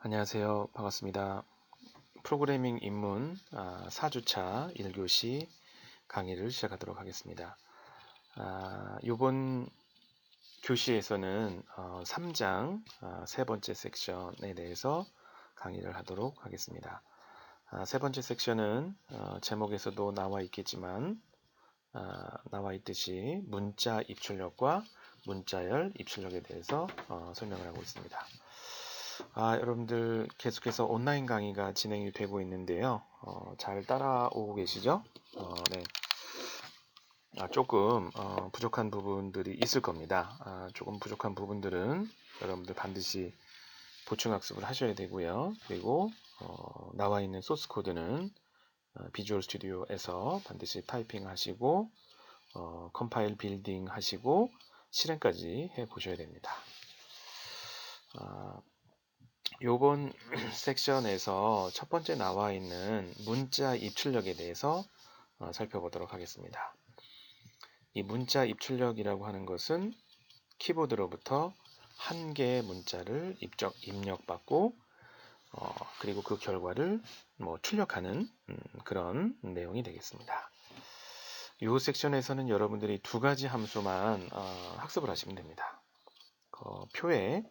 안녕하세요. 반갑습니다. 프로그래밍 입문 4주차 1교시 강의를 시작하도록 하겠습니다. 이번 교시에서는 3장 어, 세 번째 섹션에 대해서 강의를 하도록 하겠습니다. 세 번째 섹션은 어, 제목에서도 나와 있겠지만 나와 있듯이 문자 입출력과 문자열 입출력에 대해서 어, 설명을 하고 있습니다. 아, 여러분들 계속해서 온라인 강의가 진행이 되고 있는데요. 어, 잘 따라오고 계시죠? 어, 네. 아, 조금 어, 부족한 부분들이 있을 겁니다. 아, 조금 부족한 부분들은 여러분들 반드시 보충 학습을 하셔야 되고요. 그리고 어, 나와 있는 소스 코드는 어, 비주얼 스튜디오에서 반드시 타이핑 하시고 어, 컴파일 빌딩 하시고 실행까지 해 보셔야 됩니다. 아, 요번 섹션에서 첫 번째 나와 있는 문자 입출력에 대해서 어, 살펴보도록 하겠습니다. 이 문자 입출력이라고 하는 것은 키보드로부터 한 개의 문자를 입적, 입력받고 어, 그리고 그 결과를 뭐 출력하는 음, 그런 내용이 되겠습니다. 이 섹션에서는 여러분들이 두 가지 함수만 어, 학습을 하시면 됩니다. 그 표에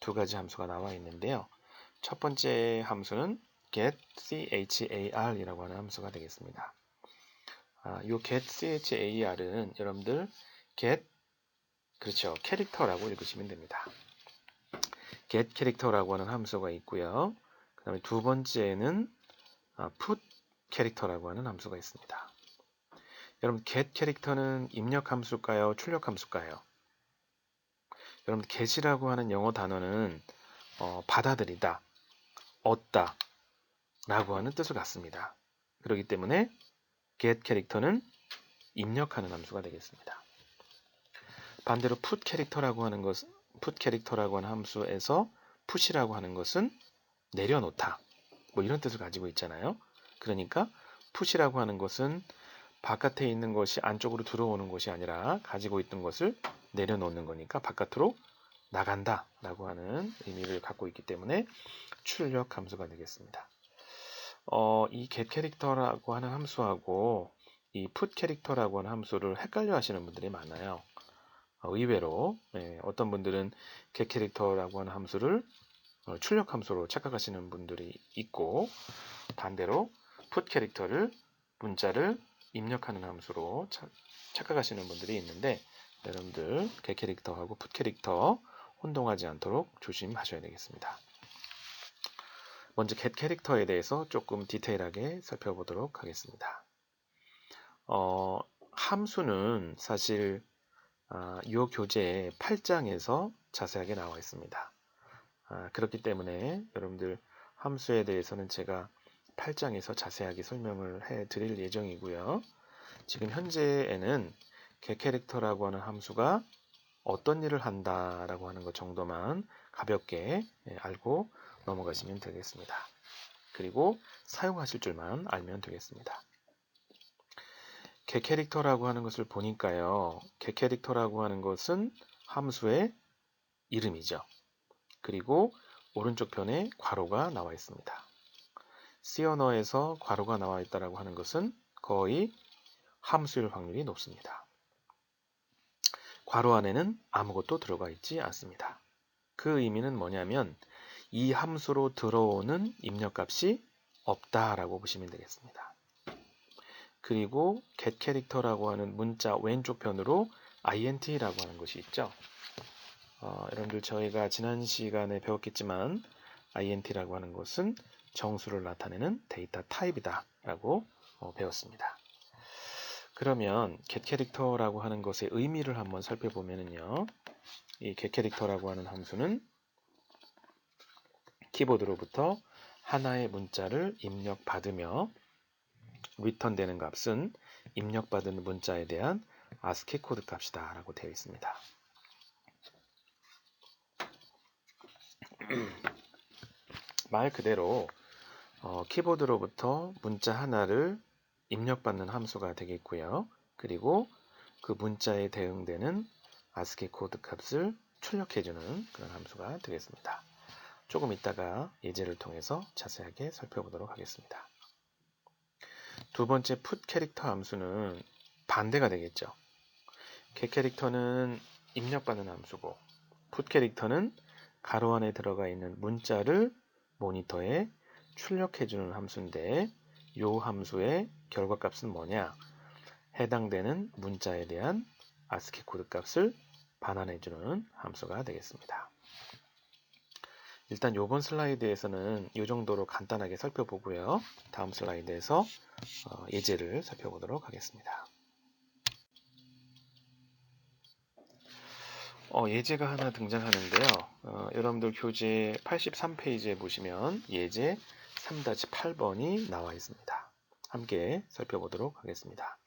두 가지 함수가 나와 있는데요. 첫 번째 함수는 get char 이라고 하는 함수가 되겠습니다. 아, 이 get char은 여러분들 get 그렇죠 캐릭터라고 읽으시면 됩니다. get 캐릭터라고 하는 함수가 있고요. 그 다음에 두 번째는 아, put 캐릭터라고 하는 함수가 있습니다. 여러분 get 캐릭터는 입력 함수일까요? 출력 함수일까요? 여러분 get이라고 하는 영어 단어는 어, 받아들이다, 얻다 라고 하는 뜻을 갖습니다. 그렇기 때문에 get 캐릭터는 입력하는 함수가 되겠습니다. 반대로 put 캐릭터라고 하는 것, put 캐릭터라고 하는 함수에서 put이라고 하는 것은 내려놓다. 뭐 이런 뜻을 가지고 있잖아요. 그러니까 put이라고 하는 것은 바깥에 있는 것이 안쪽으로 들어오는 것이 아니라 가지고 있던 것을 내려놓는 거니까 바깥으로 나간다 라고 하는 의미를 갖고 있기 때문에 출력 함수가 되겠습니다. 어, 이 get 캐릭터라고 하는 함수하고 이 put 캐릭터라고 하는 함수를 헷갈려 하시는 분들이 많아요. 어, 의외로 예, 어떤 분들은 get 캐릭터라고 하는 함수를 어, 출력 함수로 착각하시는 분들이 있고 반대로 put 캐릭터를 문자를 입력하는 함수로 차, 착각하시는 분들이 있는데 여러분들 get 캐릭터하고 put 캐릭터 혼동하지 않도록 조심하셔야 되겠습니다. 먼저 get 캐릭터에 대해서 조금 디테일하게 살펴보도록 하겠습니다. 어, 함수는 사실 아, 이 교재 8장에서 자세하게 나와 있습니다. 아, 그렇기 때문에 여러분들 함수에 대해서는 제가 8장에서 자세하게 설명을 해 드릴 예정이고요. 지금 현재에는 get 캐릭터라고 하는 함수가 어떤 일을 한다라고 하는 것 정도만 가볍게 예, 알고 넘어가시면 되겠습니다. 그리고 사용하실 줄만 알면 되겠습니다. 개 캐릭터라고 하는 것을 보니까요. 개 캐릭터라고 하는 것은 함수의 이름이죠. 그리고 오른쪽 편에 괄호가 나와 있습니다. C 언어에서 괄호가 나와 있다라고 하는 것은 거의 함수일 확률이 높습니다. 괄호 안에는 아무것도 들어가 있지 않습니다. 그 의미는 뭐냐면 이 함수로 들어오는 입력값이 없다라고 보시면 되겠습니다. 그리고 get 캐릭터라고 하는 문자 왼쪽 편으로 int라고 하는 것이 있죠. 어, 여러분들 저희가 지난 시간에 배웠겠지만 int라고 하는 것은 정수를 나타내는 데이터 타입이다 라고 어, 배웠습니다. 그러면 get 캐릭터라고 하는 것의 의미를 한번 살펴보면은요. 이 get 캐릭터라고 하는 함수는 키보드로부터 하나의 문자를 입력받으며 리턴되는 값은 입력받은 문자에 대한 ASCII 코드 값이다 라고 되어 있습니다. 말 그대로 어, 키보드로부터 문자 하나를 입력받는 함수가 되겠고요. 그리고 그 문자에 대응되는 ASCII 코드 값을 출력해주는 그런 함수가 되겠습니다. 조금 이따가 예제를 통해서 자세하게 살펴보도록 하겠습니다. 두 번째 put 캐릭터 함수는 반대가 되겠죠. get 캐릭터는 입력받는 함수고 put 캐릭터는 가로 안에 들어가 있는 문자를 모니터에 출력해주는 함수인데 이 함수의 결과값은 뭐냐? 해당되는 문자에 대한 ASCII 코드 값을 반환해주는 함수가 되겠습니다. 일단 이번 슬라이드에서는 이 정도로 간단하게 살펴보고요. 다음 슬라이드에서 어, 예제를 살펴보도록 하겠습니다. 어, 예제가 하나 등장하는데요. 어, 여러분들 교재 83페이지에 보시면 예제 3-8번이 나와 있습니다. 함께 살펴보도록 하겠습니다.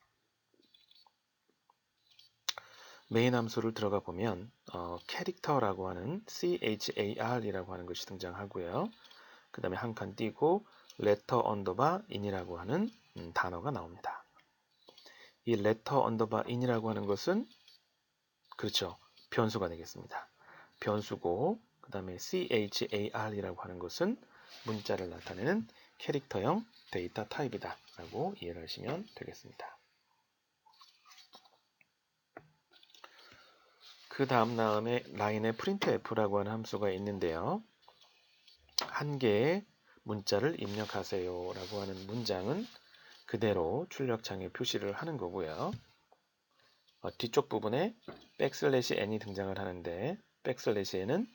메인 함수를 들어가 보면 어, 캐릭터라고 하는 char이라고 하는 것이 등장하고요. 그 다음에 한 칸 띄고 letter 언더바 in이라고 하는 음, 단어가 나옵니다. 이 letter 언더바 in이라고 하는 것은 그렇죠. 변수가 되겠습니다. 변수고 그 다음에 char이라고 하는 것은 문자를 나타내는 캐릭터형 데이터 타입이다 라고 이해를 하시면 되겠습니다. 그 다음 다음에 라인에 printf라고 하는 함수가 있는데요. 한 개의 문자를 입력하세요 라고 하는 문장은 그대로 출력창에 표시를 하는 거고요. 어, 뒤쪽 부분에 백슬래시 n이 등장을 하는데 백슬래시 n은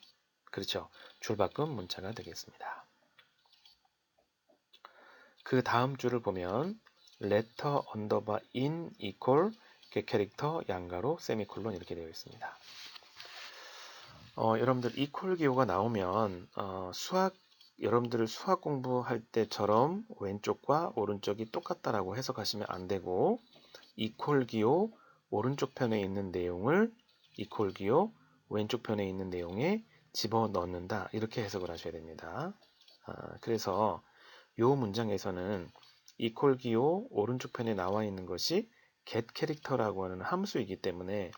그렇죠. 줄바꿈 문자가 되겠습니다. 그 다음 줄을 보면 letter underbar in equal 캐릭터 양가로 세미콜론 이렇게 되어 있습니다. 어, 여러분들 이퀄 기호가 나오면 어, 수학 여러분들 수학 공부할 때처럼 왼쪽과 오른쪽이 똑같다라고 해석하시면 안 되고 이퀄 기호 오른쪽 편에 있는 내용을 이퀄 기호 왼쪽 편에 있는 내용에 집어 넣는다 이렇게 해석을 하셔야 됩니다. 아, 그래서 이 문장에서는 이퀄 기호 오른쪽 편에 나와 있는 것이 get 캐릭터라고 하는 함수이기 때문에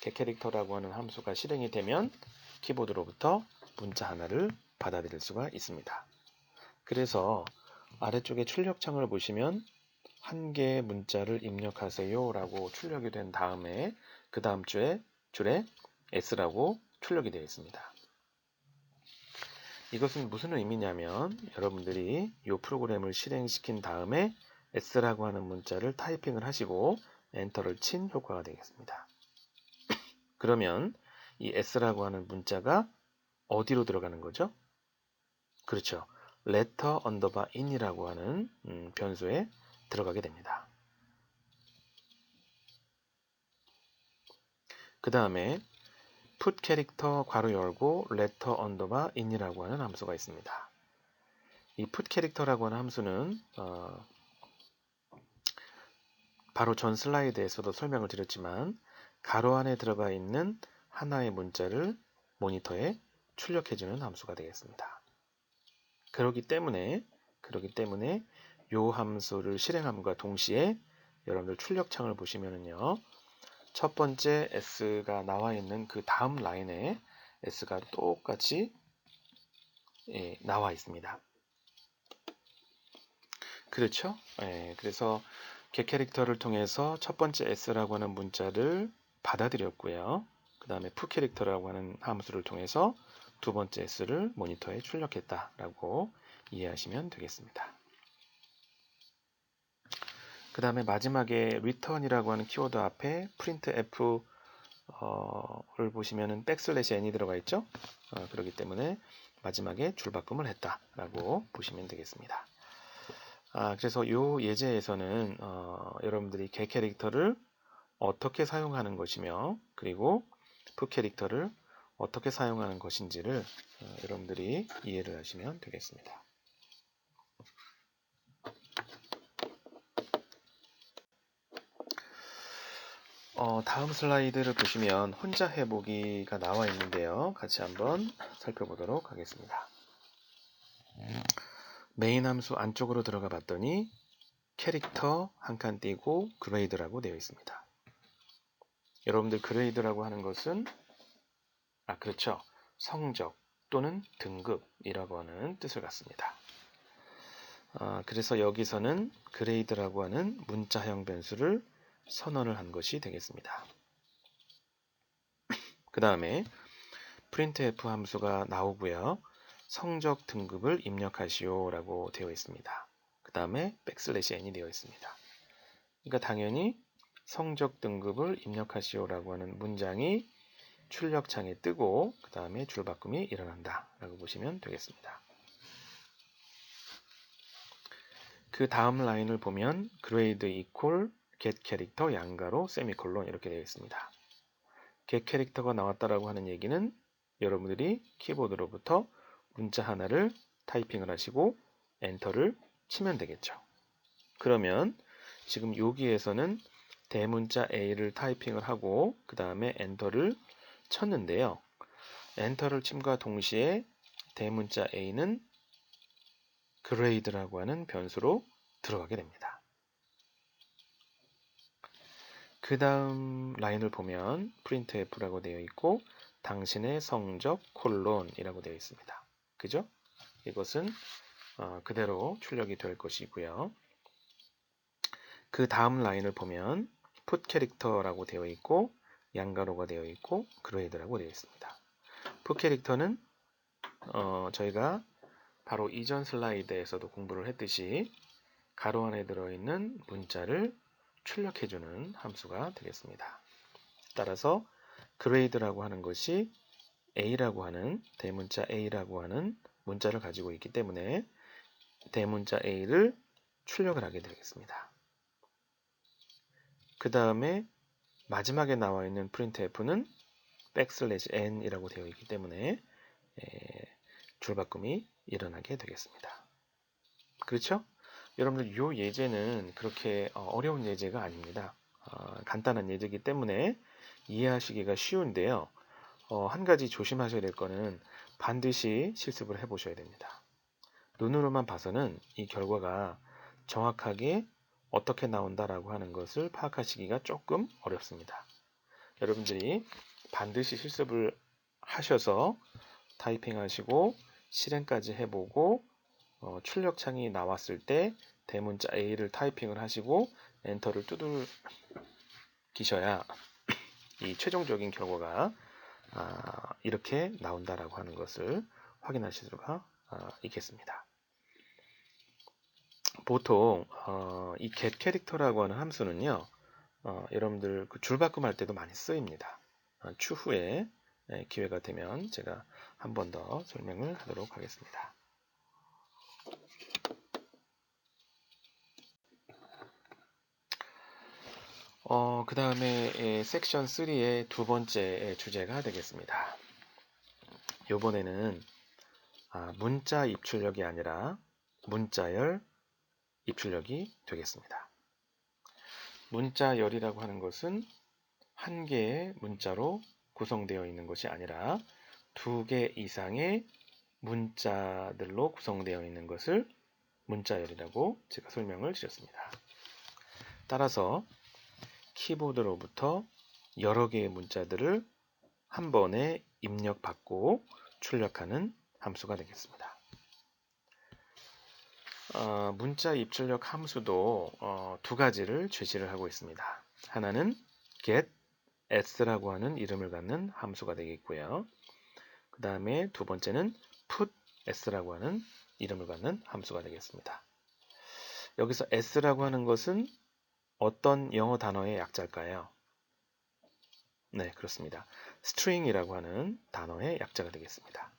get 캐릭터라고 하는 함수가 실행이 되면 키보드로부터 문자 하나를 받아들일 수가 있습니다. 그래서 아래쪽에 출력창을 보시면 한 개의 문자를 입력하세요 라고 출력이 된 다음에 그 다음 주에 줄에 S라고 출력이 되어 있습니다. 이것은 무슨 의미냐면 여러분들이 이 프로그램을 실행시킨 다음에 S라고 하는 문자를 타이핑을 하시고 엔터를 친 효과가 되겠습니다. 그러면 이 S라고 하는 문자가 어디로 들어가는 거죠? 그렇죠. letter underbar in이라고 하는 음, 변수에 들어가게 됩니다. 그 다음에 put 캐릭터 괄호 열고 letter underbar in이라고 하는 함수가 있습니다. 이 put 캐릭터라고 하는 함수는 어, 바로 전 슬라이드에서도 설명을 드렸지만 가로 안에 들어가 있는 하나의 문자를 모니터에 출력해주는 함수가 되겠습니다. 그렇기 때문에 그렇기 때문에 이 함수를 실행함과 동시에 여러분들 출력창을 보시면은요. 첫 번째 S가 나와 있는 그 다음 라인에 S가 똑같이 예, 나와 있습니다. 그렇죠? 예, 그래서 get 캐릭터를 통해서 첫 번째 S라고 하는 문자를 받아들였고요. 그 다음에 푸 캐릭터라고 하는 함수를 통해서 두 번째 S를 모니터에 출력했다라고 이해하시면 되겠습니다. 그 다음에 마지막에 return이라고 하는 키워드 앞에 printf를 어, 보시면은 백슬래시 n이 들어가 있죠. 어, 그렇기 때문에 마지막에 줄바꿈을 했다라고 보시면 되겠습니다. 아, 그래서 이 예제에서는 어, 여러분들이 개 캐릭터를 어떻게 사용하는 것이며 그리고 프 캐릭터를 어떻게 사용하는 것인지를 어, 여러분들이 이해를 하시면 되겠습니다. 어, 다음 슬라이드를 보시면 혼자 해보기가 나와 있는데요. 같이 한번 살펴보도록 하겠습니다. 메인 함수 안쪽으로 들어가 봤더니 캐릭터 한 칸 띄고 그레이드라고 되어 있습니다. 여러분들 그레이드라고 하는 것은 아 그렇죠 성적 또는 등급이라고 하는 뜻을 갖습니다. 아, 그래서 여기서는 그레이드라고 하는 문자형 변수를 선언을 한 것이 되겠습니다. 그 다음에 printf 함수가 나오고요. 성적 등급을 입력하시오 라고 되어 있습니다. 그 다음에 백슬래시 n이 되어 있습니다. 그러니까 당연히 성적 등급을 입력하시오 라고 하는 문장이 출력창에 뜨고 그 다음에 줄바꿈이 일어난다 라고 보시면 되겠습니다. 그 다음 라인을 보면 grade equal get 캐릭터 양가로 세미콜론 이렇게 되어 있습니다. get 캐릭터가 나왔다라고 하는 얘기는 여러분들이 키보드로부터 문자 하나를 타이핑을 하시고 엔터를 치면 되겠죠. 그러면 지금 여기에서는 대문자 A를 타이핑을 하고 그 다음에 엔터를 쳤는데요. 엔터를 침과 동시에 대문자 A는 grade라고 하는 변수로 들어가게 됩니다. 그 다음 라인을 보면 printf라고 되어 있고 당신의 성적 콜론이라고 되어 있습니다. 그죠? 이것은 어, 그대로 출력이 될 것이고요. 그 다음 라인을 보면 put 캐릭터라고 되어 있고 양가로가 되어 있고 그레이드라고 되어 있습니다. put 캐릭터는 어, 저희가 바로 이전 슬라이드에서도 공부를 했듯이 가로 안에 들어있는 문자를 출력해주는 함수가 되겠습니다. 따라서 grade라고 하는 것이 A라고 하는 대문자 A라고 하는 문자를 가지고 있기 때문에 대문자 A를 출력을 하게 되겠습니다. 그 다음에 마지막에 나와 있는 printf는 backslash n이라고 되어 있기 때문에 줄바꿈이 일어나게 되겠습니다. 그렇죠? 여러분들 이 예제는 그렇게 어, 어려운 예제가 아닙니다. 어, 간단한 예제이기 때문에 이해하시기가 쉬운데요. 어, 한 가지 조심하셔야 될 거는 반드시 실습을 해보셔야 됩니다. 눈으로만 봐서는 이 결과가 정확하게 어떻게 나온다라고 하는 것을 파악하시기가 조금 어렵습니다. 여러분들이 반드시 실습을 하셔서 타이핑 하시고 실행까지 해보고 어, 출력창이 나왔을 때 대문자 A를 타이핑을 하시고 엔터를 두들기셔야 이 최종적인 결과가 아, 이렇게 나온다라고 하는 것을 확인하실 수가 아, 있겠습니다. 보통 어, 이 get 캐릭터라고 하는 함수는요, 어, 여러분들 그 줄바꿈 할 때도 많이 쓰입니다. 어, 추후에 네, 기회가 되면 제가 한 번 더 설명을 하도록 하겠습니다. 어, 그 다음에 섹션 3의 두 번째 주제가 되겠습니다. 이번에는 아, 문자 입출력이 아니라 문자열 입출력이 되겠습니다. 문자열이라고 하는 것은 한 개의 문자로 구성되어 있는 것이 아니라 두 개 이상의 문자들로 구성되어 있는 것을 문자열이라고 제가 설명을 드렸습니다. 따라서 키보드로부터 여러 개의 문자들을 한 번에 입력받고 출력하는 함수가 되겠습니다. 어, 문자 입출력 함수도 어, 두 가지를 제시를 하고 있습니다. 하나는 get s라고 하는 이름을 갖는 함수가 되겠고요. 그 다음에 두 번째는 put s라고 하는 이름을 갖는 함수가 되겠습니다. 여기서 s라고 하는 것은 어떤 영어 단어의 약자일까요? 네, 그렇습니다. string이라고 하는 단어의 약자가 되겠습니다.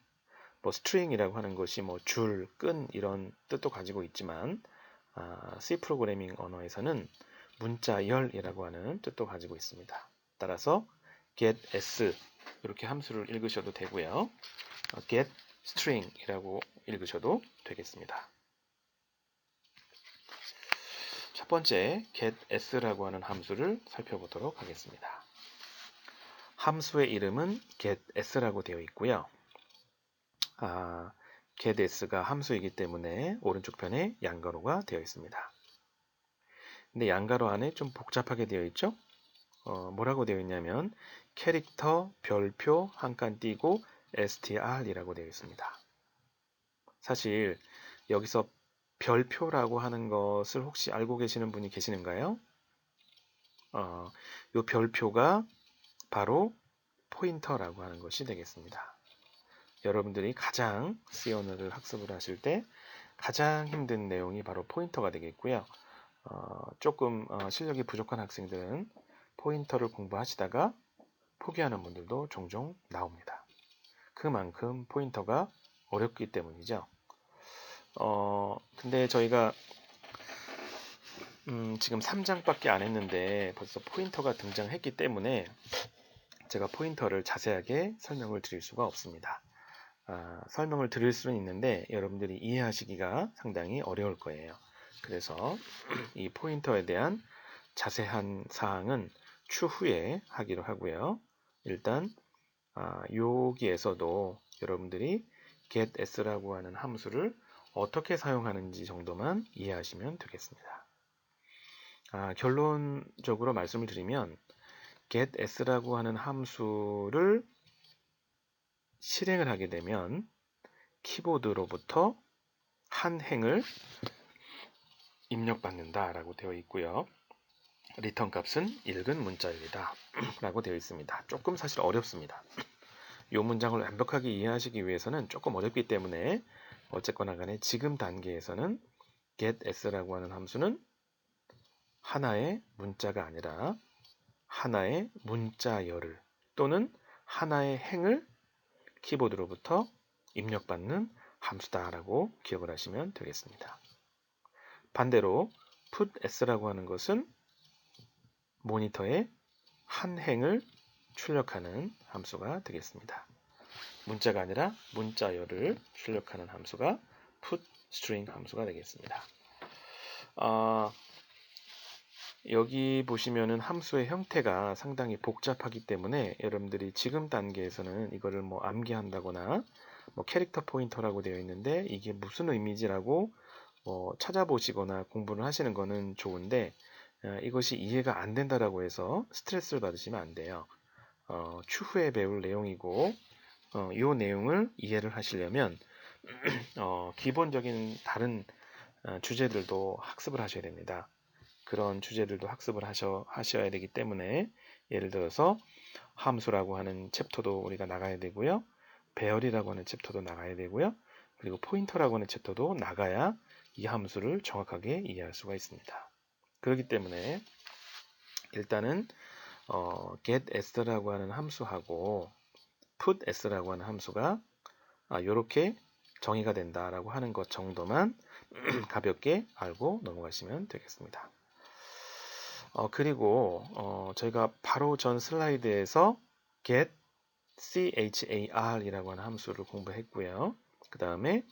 뭐 string이라고 하는 것이 뭐 줄, 끈 이런 뜻도 가지고 있지만 아, C 프로그래밍 언어에서는 문자열이라고 하는 뜻도 가지고 있습니다. 따라서 get s 이렇게 함수를 읽으셔도 되고요. 어, get string이라고 읽으셔도 되겠습니다. 첫 번째 get s라고 하는 함수를 살펴보도록 하겠습니다. 함수의 이름은 get s라고 되어 있고요. 아, get s가 함수이기 때문에 오른쪽 편에 양가로가 되어 있습니다. 근데 양가로 안에 좀 복잡하게 되어 있죠? 어, 뭐라고 되어 있냐면 캐릭터, 별표 한 칸 띄고 str이라고 되어 있습니다. 사실 여기서 별표라고 하는 것을 혹시 알고 계시는 분이 계시는가요? 어, 이 별표가 바로 포인터라고 하는 것이 되겠습니다. 여러분들이 가장 C 언어를 학습을 하실 때 가장 힘든 내용이 바로 포인터가 되겠고요. 어, 조금 어, 실력이 부족한 학생들은 포인터를 공부하시다가 포기하는 분들도 종종 나옵니다. 그만큼 포인터가 어렵기 때문이죠. 어, 근데 저희가 음, 지금 3장밖에 안 했는데 벌써 포인터가 등장했기 때문에 제가 포인터를 자세하게 설명을 드릴 수가 없습니다. 아, 설명을 드릴 수는 있는데 여러분들이 이해하시기가 상당히 어려울 거예요. 그래서 이 포인터에 대한 자세한 사항은 추후에 하기로 하고요. 일단 아, 여기에서도 여러분들이 getS라고 하는 함수를 어떻게 사용하는지 정도만 이해하시면 되겠습니다. 아, 결론적으로 말씀을 드리면 getS라고 하는 함수를 실행을 하게 되면 키보드로부터 한 행을 입력받는다 라고 되어 있고요. 리턴 값은 읽은 문자입니다. 라고 되어 있습니다. 조금 사실 어렵습니다. 이 문장을 완벽하게 이해하시기 위해서는 조금 어렵기 때문에 어쨌거나 간에 지금 단계에서는 getS라고 하는 함수는 하나의 문자가 아니라 하나의 문자열을 또는 하나의 행을 키보드로부터 입력받는 함수다라고 기억을 하시면 되겠습니다. 반대로 putS라고 하는 것은 모니터에 한 행을 출력하는 함수가 되겠습니다. 문자가 아니라 문자열을 출력하는 함수가 putString 함수가 되겠습니다. 어, 여기 보시면은 함수의 형태가 상당히 복잡하기 때문에 여러분들이 지금 단계에서는 이거를 뭐 암기한다거나 뭐 캐릭터 포인터라고 되어 있는데 이게 무슨 의미지라고 뭐 찾아보시거나 공부를 하시는 거는 좋은데 어, 이것이 이해가 안 된다라고 해서 스트레스를 받으시면 안 돼요. 어, 추후에 배울 내용이고 어, 이 내용을 이해를 하시려면 어, 기본적인 다른 어, 주제들도 학습을 하셔야 됩니다. 그런 주제들도 학습을 하셔, 하셔야 되기 때문에 예를 들어서 함수라고 하는 챕터도 우리가 나가야 되고요. 배열이라고 하는 챕터도 나가야 되고요. 그리고 포인터라고 하는 챕터도 나가야 이 함수를 정확하게 이해할 수가 있습니다. 그렇기 때문에 일단은 어, getS라고 하는 함수하고 putS라고 하는 함수가 아, 이렇게 정의가 된다라고 하는 것 정도만 가볍게 알고 넘어가시면 되겠습니다. 어, 그리고 어, 저희가 바로 전 슬라이드에서 get char이라고 하는 함수를 공부했고요. 그 다음에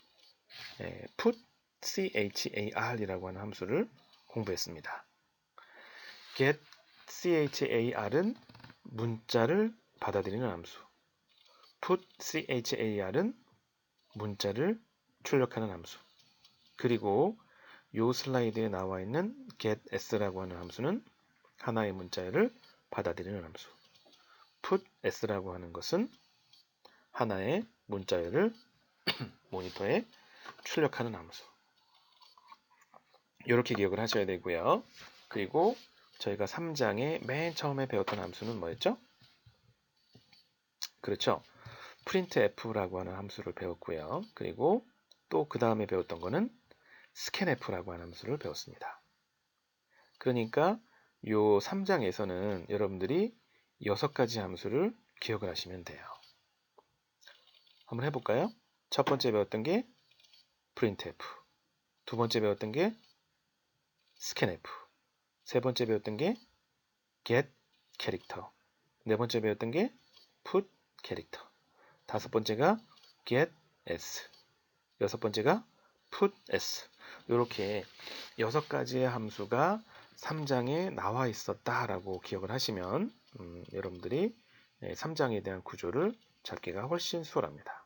예, put char이라고 하는 함수를 공부했습니다. get char은 문자를 받아들이는 함수. Put char은 문자를 출력하는 함수. 그리고 이 슬라이드에 나와 있는 getS라고 하는 함수는 하나의 문자를 받아들이는 함수. putS라고 하는 것은 하나의 문자열을 모니터에 출력하는 함수. 이렇게 기억을 하셔야 되고요. 그리고 저희가 3장에 맨 처음에 배웠던 함수는 뭐였죠? 그렇죠. Printf라고 하는 함수를 배웠고요. 그리고 또 그 다음에 배웠던 거는 scanf라고 하는 함수를 배웠습니다. 그러니까 요 3장에서는 여러분들이 6가지 함수를 기억을 하시면 돼요. 한번 해볼까요? 첫 번째 배웠던 게 printf, 두 번째 배웠던 게 scanf, 세 번째 배웠던 게 get 캐릭터, 네 번째 배웠던 게 put 캐릭터, 다섯 번째가 get s, 여섯 번째가 put s. 이렇게 여섯 가지의 함수가 3장에 나와 있었다라고 기억을 하시면 음, 여러분들이 3장에 대한 구조를 잡기가 훨씬 수월합니다.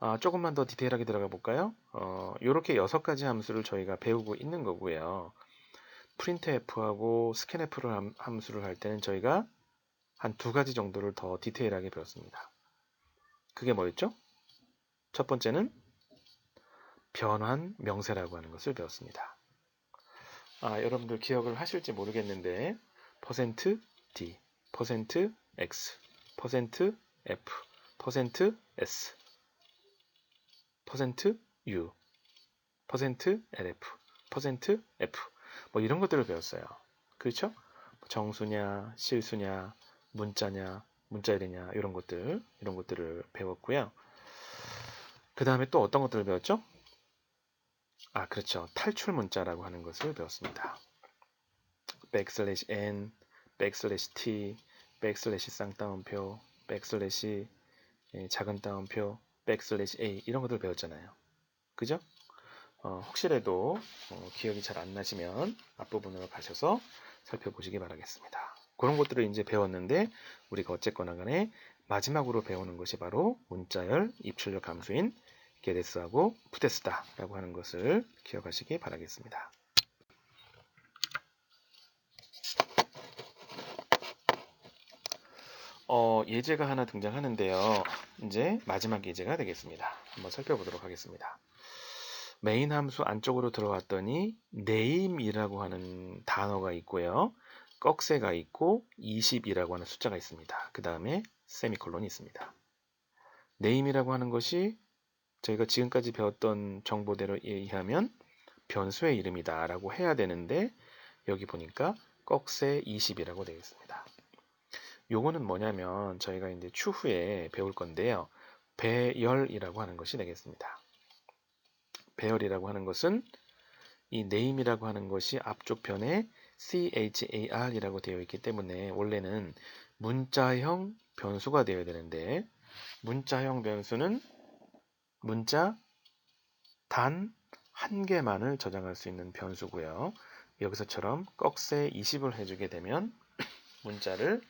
아, 조금만 더 디테일하게 들어가 볼까요? 어, 이렇게 여섯 가지 함수를 저희가 배우고 있는 거고요. printf하고 scanf를 함수를 할 때는 저희가 한 두 가지 정도를 더 디테일하게 배웠습니다. 그게 뭐였죠? 첫 번째는 변환 명세라고 하는 것을 배웠습니다. 아, 여러분들 기억을 하실지 모르겠는데 퍼센트 %d, 퍼센트 %x, 퍼센트 %f, 퍼센트 %s, 퍼센트 %u, 퍼센트 %lf, 퍼센트 %f 뭐 이런 것들을 배웠어요. 그렇죠? 정수냐, 실수냐, 문자냐, 문자열이냐 이런 것들 이런 것들을 배웠고요. 그 다음에 또 어떤 것들을 배웠죠? 아 그렇죠. 탈출 문자라고 하는 것을 배웠습니다. 백슬래시 n, 백슬래시 t, 백슬래시 쌍따옴표, 백슬래시 예, 작은 따옴표, 백슬래시 a 이런 것들 을 배웠잖아요. 그죠? 어, 혹시라도 어, 기억이 잘 안 나시면 앞부분으로 가셔서 살펴보시기 바라겠습니다. 그런 것들을 이제 배웠는데 우리가 어쨌거나 간에 마지막으로 배우는 것이 바로 문자열 입출력 함수인 게데스하고 푸데스다라고 하는 것을 기억하시기 바라겠습니다. 어, 예제가 하나 등장하는데요. 이제 마지막 예제가 되겠습니다. 한번 살펴보도록 하겠습니다. 메인 함수 안쪽으로 들어왔더니 name이라고 하는 단어가 있고요. 꺽쇠가 있고 20이라고 하는 숫자가 있습니다. 그 다음에 세미콜론이 있습니다. name이라고 하는 것이 저희가 지금까지 배웠던 정보대로 의하면 변수의 이름이다 라고 해야 되는데 여기 보니까 꺽쇠 20이라고 되어 있습니다. 요거는 뭐냐면 저희가 이제 추후에 배울 건데요. 배열이라고 하는 것이 되겠습니다. 배열이라고 하는 것은 이 name이라고 하는 것이 앞쪽 편에 char이라고 되어 있기 때문에 원래는 문자형 변수가 되어야 되는데 문자형 변수는 문자 단 한 개만을 저장할 수 있는 변수고요. 여기서처럼 꺽쇠 20을 해주게 되면 문자를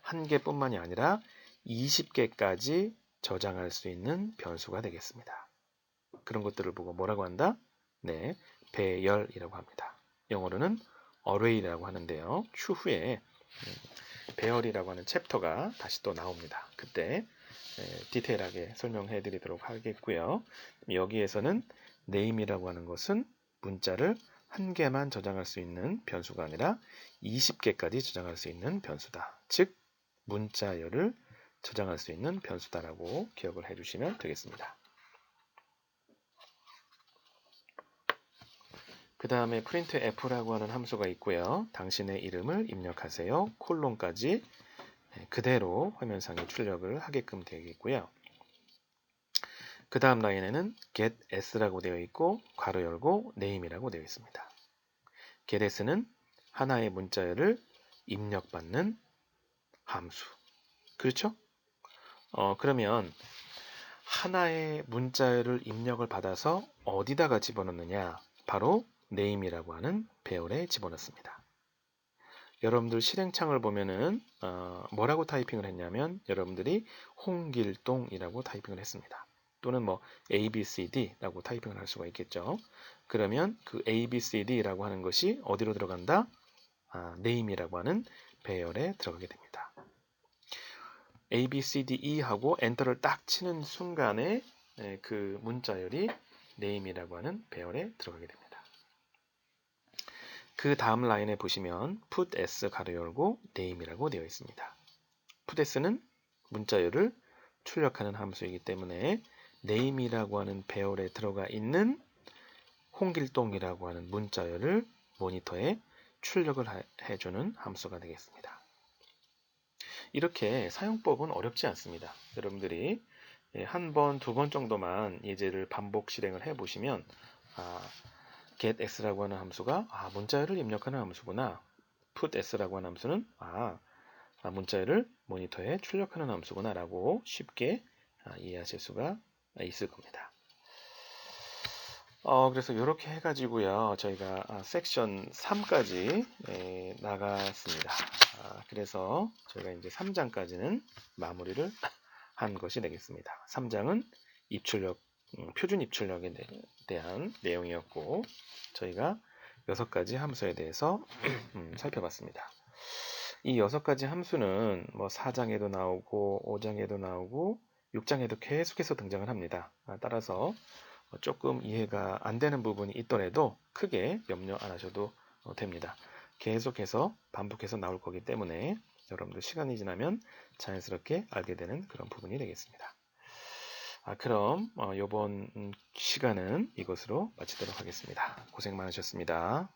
한 개뿐만이 아니라 20개까지 저장할 수 있는 변수가 되겠습니다. 그런 것들을 보고 뭐라고 한다? 네, 배열이라고 합니다. 영어로는 array라고 하는데요. 추후에 음, 배열이라고 하는 챕터가 다시 또 나옵니다. 그때 디테일하게 설명해 드리도록 하겠고요. 여기에서는 name이라고 하는 것은 문자를 한 개만 저장할 수 있는 변수가 아니라 20개까지 저장할 수 있는 변수다. 즉 문자열을 저장할 수 있는 변수다라고 기억을 해주시면 되겠습니다. 그 다음에 printf라고 하는 함수가 있고요. 당신의 이름을 입력하세요. 콜론까지 네, 그대로 화면상에 출력을 하게끔 되어 있고요. 그 다음 라인에는 getS라고 되어 있고 괄호 열고 name이라고 되어 있습니다. getS는 하나의 문자열을 입력받는 함수. 그렇죠? 어, 그러면 하나의 문자열을 입력을 받아서 어디다가 집어넣느냐? 바로 name이라고 하는 배열에 집어넣습니다. 여러분들 실행창을 보면은 어, 뭐라고 타이핑을 했냐면 여러분들이 홍길동이라고 타이핑을 했습니다. 또는 뭐 ABCD라고 타이핑을 할 수가 있겠죠. 그러면 그 ABCD라고 하는 것이 어디로 들어간다? 아, name이라고 하는 배열에 들어가게 됩니다. ABCDE 하고 엔터를 딱 치는 순간에 네, 그 문자열이 name이라고 하는 배열에 들어가게 됩니다. 그 다음 라인에 보시면 put s 가로 열고 name이라고 되어 있습니다. put s는 문자열을 출력하는 함수이기 때문에 name이라고 하는 배열에 들어가 있는 홍길동이라고 하는 문자열을 모니터에 출력을 해주는 함수가 되겠습니다. 이렇게 사용법은 어렵지 않습니다. 여러분들이 한 번, 두 번 정도만 예제를 반복 실행을 해 보시면 아, getx라고 하는 함수가 아, 문자열을 입력하는 함수구나. putS라고 하는 함수는 아, 아, 문자열을 모니터에 출력하는 함수구나 라고 쉽게 아, 이해하실 수가 있을 겁니다. 어, 그래서 이렇게 해가지고요. 저희가 아, 섹션 3까지 에, 나갔습니다. 아, 그래서 저희가 이제 3장까지는 마무리를 한 것이 되겠습니다. 3장은 입출력 음, 표준 입출력에 대한 내용이었고 저희가 여섯 가지 함수에 대해서 음, 살펴봤습니다. 이 여섯 가지 함수는 뭐 4장에도 나오고 5장에도 나오고 6장에도 계속해서 등장을 합니다. 아, 따라서 어, 조금 이해가 안 되는 부분이 있더라도 크게 염려 안 하셔도 어, 됩니다. 계속해서 반복해서 나올 거기 때문에 여러분들 시간이 지나면 자연스럽게 알게 되는 그런 부분이 되겠습니다. 아, 그럼 어, 이번 시간은 이것으로 마치도록 하겠습니다. 고생 많으셨습니다.